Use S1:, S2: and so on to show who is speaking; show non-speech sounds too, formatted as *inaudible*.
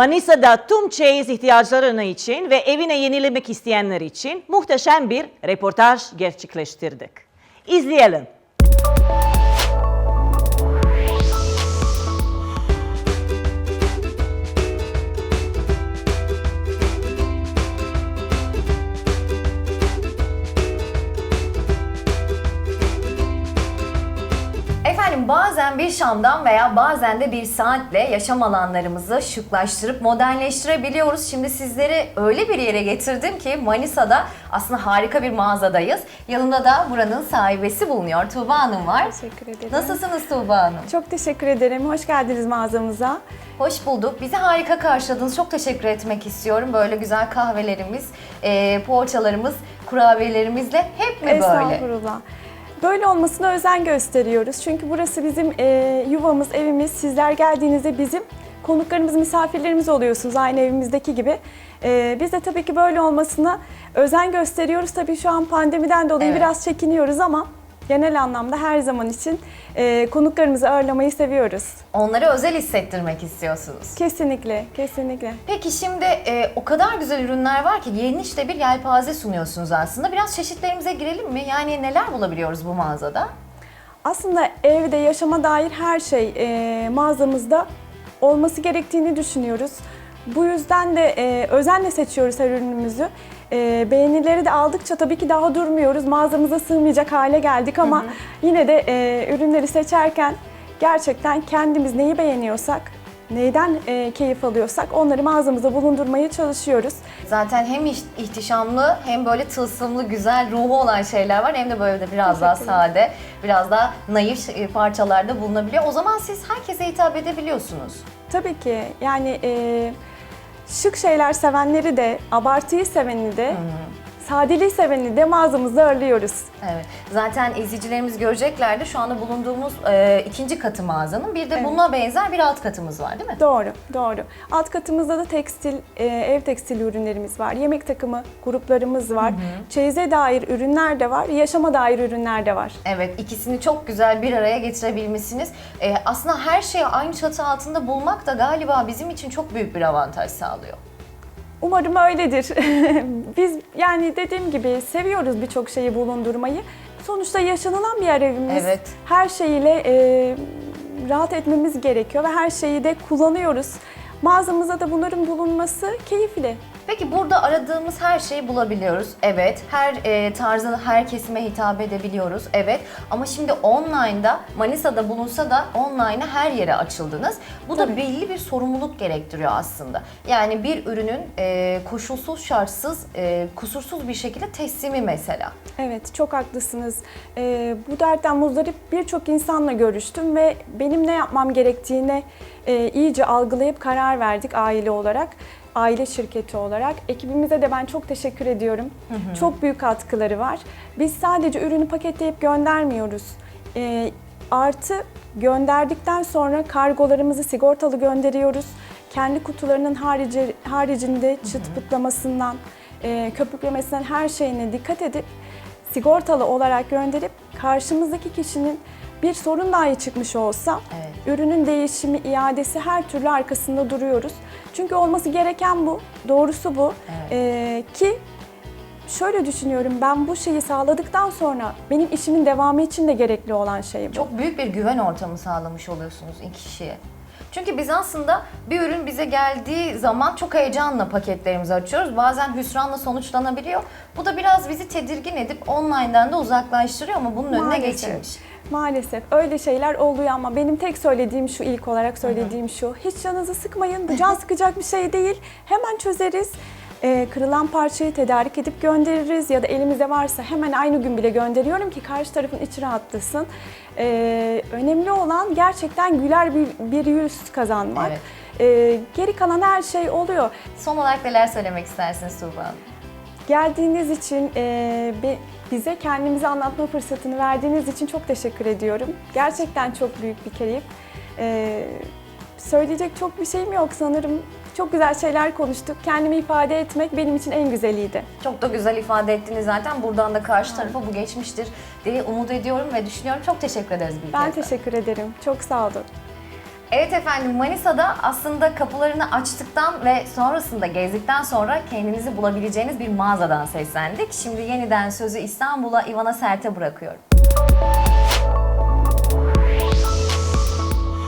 S1: Manisa'da tüm çeyiz ihtiyaçlarını için ve evine yenilemek isteyenler için muhteşem bir reportaj gerçekleştirdik. İzleyelim.
S2: Bazen bir şamdan veya bazen de bir saatle yaşam alanlarımızı şıklaştırıp modernleştirebiliyoruz. Şimdi sizleri öyle bir yere getirdim ki Manisa'da aslında harika bir mağazadayız. Yanımda da buranın sahibesi bulunuyor. Tuğba Hanım var.
S3: Teşekkür ederim.
S2: Nasılsınız Tuğba Hanım?
S3: Çok teşekkür ederim. Hoş geldiniz mağazamıza.
S2: Hoş bulduk. Bizi harika karşıladınız. Çok teşekkür etmek istiyorum. Böyle güzel kahvelerimiz, e, poğaçalarımız, kurabiyelerimizle hep mi böyle?
S3: Estağfurullah. Böyle olmasına özen gösteriyoruz. Çünkü burası bizim e, yuvamız, evimiz. Sizler geldiğinizde bizim konuklarımız, misafirlerimiz oluyorsunuz aynı evimizdeki gibi. E, biz de tabii ki böyle olmasına özen gösteriyoruz. Tabii şu an pandemiden dolayı
S2: Evet.
S3: biraz çekiniyoruz ama genel anlamda her zaman için e, konuklarımızı ağırlamayı seviyoruz.
S2: Onları özel hissettirmek istiyorsunuz.
S3: Kesinlikle, kesinlikle.
S2: Peki şimdi e, o kadar güzel ürünler var ki geniş de bir yelpaze sunuyorsunuz aslında. Biraz çeşitlerimize girelim mi? Yani neler bulabiliyoruz bu mağazada?
S3: Aslında evde yaşama dair her şey e, mağazamızda olması gerektiğini düşünüyoruz. Bu yüzden de e, özenle seçiyoruz her ürünümüzü. E, beğenileri de aldıkça tabii ki daha durmuyoruz. Mağazamıza sığmayacak hale geldik ama yine de e, ürünleri seçerken gerçekten kendimiz neyi beğeniyorsak, neyden e, keyif alıyorsak onları mağazamıza bulundurmaya çalışıyoruz.
S2: Zaten hem iş- ihtişamlı hem böyle tılsımlı, güzel ruhu olan şeyler var. Hem de böyle de biraz daha sade, biraz daha naif e, parçalarda bulunabiliyor. O zaman siz herkese hitap edebiliyorsunuz.
S3: Tabii ki yani e, şık şeyler sevenleri de, abartıyı seveni de, sadeliği seveni de mağazamızda ağırlıyoruz.
S2: Evet. Zaten izleyicilerimiz göreceklerdi. Şu anda bulunduğumuz e, ikinci katı mağazanın. Bir de
S3: Evet.
S2: buna benzer bir alt katımız var değil mi?
S3: Doğru, doğru. Alt katımızda da tekstil, e, ev tekstili ürünlerimiz var. Yemek takımı gruplarımız var. Çeyize dair ürünler de var, yaşama dair ürünler de var.
S2: Evet, ikisini çok güzel bir araya getirebilmişsiniz. Ee, aslında her şeyi aynı çatı altında bulmak da galiba bizim için çok büyük bir avantaj sağlıyor.
S3: Umarım öyledir. *laughs* Biz yani dediğim gibi seviyoruz birçok şeyi bulundurmayı. Sonuçta yaşanılan bir yer evimiz.
S2: Evet.
S3: Her şeyiyle e, rahat etmemiz gerekiyor ve her şeyi de kullanıyoruz. Mağazamızda da bunların bulunması keyifli.
S2: Peki burada aradığımız her şeyi bulabiliyoruz. Evet. Her e, tarzın her kesime hitap edebiliyoruz. Evet. Ama şimdi online'da Manisa'da bulunsa da online'a her yere açıldınız. Bu da belli bir sorumluluk gerektiriyor aslında. Yani bir ürünün e, koşulsuz, şartsız, e, kusursuz bir şekilde teslimi mesela.
S3: Evet, çok haklısınız. Ee, bu dertten muzdarip birçok insanla görüştüm ve benim ne yapmam gerektiğine e, iyice algılayıp karar verdik aile olarak, aile şirketi olarak. Ekibimize de ben çok teşekkür ediyorum. Çok büyük katkıları var. Biz sadece ürünü paketleyip göndermiyoruz. Ee, artı gönderdikten sonra kargolarımızı sigortalı gönderiyoruz. Kendi kutularının harici, haricinde çıt pıtlamasından, e, köpüklemesinden her şeyine dikkat edip sigortalı olarak gönderip karşımızdaki kişinin bir sorun dahi çıkmış olsa
S2: Evet.
S3: ürünün değişimi, iadesi her türlü arkasında duruyoruz. Çünkü olması gereken bu, doğrusu bu.
S2: Evet.
S3: Ee, ki şöyle düşünüyorum ben bu şeyi sağladıktan sonra benim işimin devamı için de gerekli olan şey bu.
S2: Çok büyük bir güven ortamı sağlamış oluyorsunuz iki kişiye. Çünkü biz aslında bir ürün bize geldiği zaman çok heyecanla paketlerimizi açıyoruz. Bazen hüsranla sonuçlanabiliyor. Bu da biraz bizi tedirgin edip online'dan da uzaklaştırıyor ama bunun önüne
S3: Maalesef.
S2: geçilmiş.
S3: Maalesef öyle şeyler oluyor ama benim tek söylediğim şu ilk olarak söylediğim şu. Hiç canınızı sıkmayın. Bu can sıkacak bir şey değil. Hemen çözeriz. Ee, kırılan parçayı tedarik edip göndeririz ya da elimizde varsa hemen aynı gün bile gönderiyorum ki karşı tarafın içi rahatlasın. Ee, önemli olan gerçekten güler bir, bir yüz kazanmak.
S2: Evet.
S3: Ee, geri kalan her şey oluyor.
S2: Son olarak neler söylemek istersiniz Tuğba Hanım?
S3: Geldiğiniz için, e, bi- bize kendimizi anlatma fırsatını verdiğiniz için çok teşekkür ediyorum. Gerçekten çok büyük bir keyif. E, söyleyecek çok bir şeyim yok sanırım. Çok güzel şeyler konuştuk. Kendimi ifade etmek benim için en güzeliydi.
S2: Çok da güzel ifade ettiniz zaten. Buradan da karşı tarafa bu geçmiştir diye umut ediyorum ve düşünüyorum. Çok teşekkür ederiz bir
S3: Ben teşekkür ederim. Çok sağ olun.
S2: Evet efendim Manisa'da aslında kapılarını açtıktan ve sonrasında gezdikten sonra kendinizi bulabileceğiniz bir mağazadan seslendik. Şimdi yeniden sözü İstanbul'a Ivana Sert'e bırakıyorum.